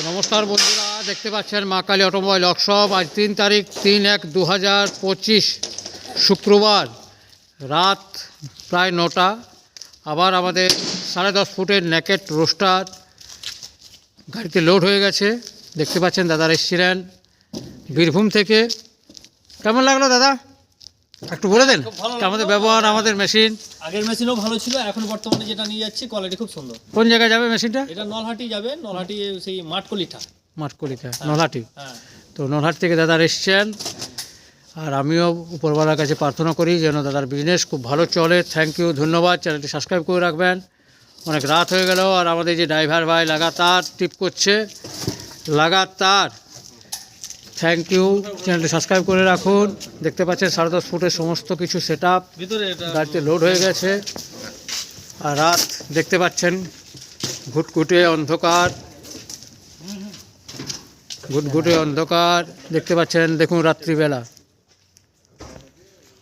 তো নমস্কার বন্ধুরা, দেখতে পাচ্ছেন মা কালী অটোমোবাইল ওয়ার্কশপ। আজ তিন তারিখ, তিন এক দু হাজার পঁচিশ শুক্রবার রাত প্রায় নটা। আবার আমাদের সাড়ে দশ ফুটের ন্যাকেট রোস্টার গাড়িতে লোড হয়ে গেছে। দেখতে পাচ্ছেন দাদারা এসেছিলেন বীরভূম থেকে। কেমন লাগল দাদা? একটু বলে দেন। আমাদের ব্যবহার আমাদের মেশিন। আগের মেশিনও ভালো ছিল এখন বর্তমানে যেটা নিয়ে যাচ্ছি কোয়ালিটি খুব সুন্দর। কোন জায়গায় যাবে মেশিনটা? এটা নলহাটি যাবে নলহাটি সেই মাঠকলিঠা। মাঠকলিকা নলহাটি। হ্যাঁ তো নলহাট থেকে দাদার এসছেন। আর আমিও উপরওয়ালার কাছে প্রার্থনা করি যেন দাদার বিজনেস খুব ভালো চলে। থ্যাংক ইউ ধন্যবাদ। চ্যানেলটি সাবস্ক্রাইব করে রাখবেন। অনেক রাত হয়ে গেল আর আমাদের যে ড্রাইভার ভাই লাগাতার টিপ করছে লাগাতার। থ্যাংক ইউ চ্যানেলটি সাবস্ক্রাইব করে রাখুন। দেখতে পাচ্ছেন সাড়ে দশ ফুটের সমস্ত কিছু সেট আপ গাড়িতে লোড হয়ে গেছে। আর রাত দেখতে পাচ্ছেন ঘুটঘুটে অন্ধকার। ঘুটঘুটে অন্ধকার। দেখতে পাচ্ছেন দেখুন রাত্রিবেলা।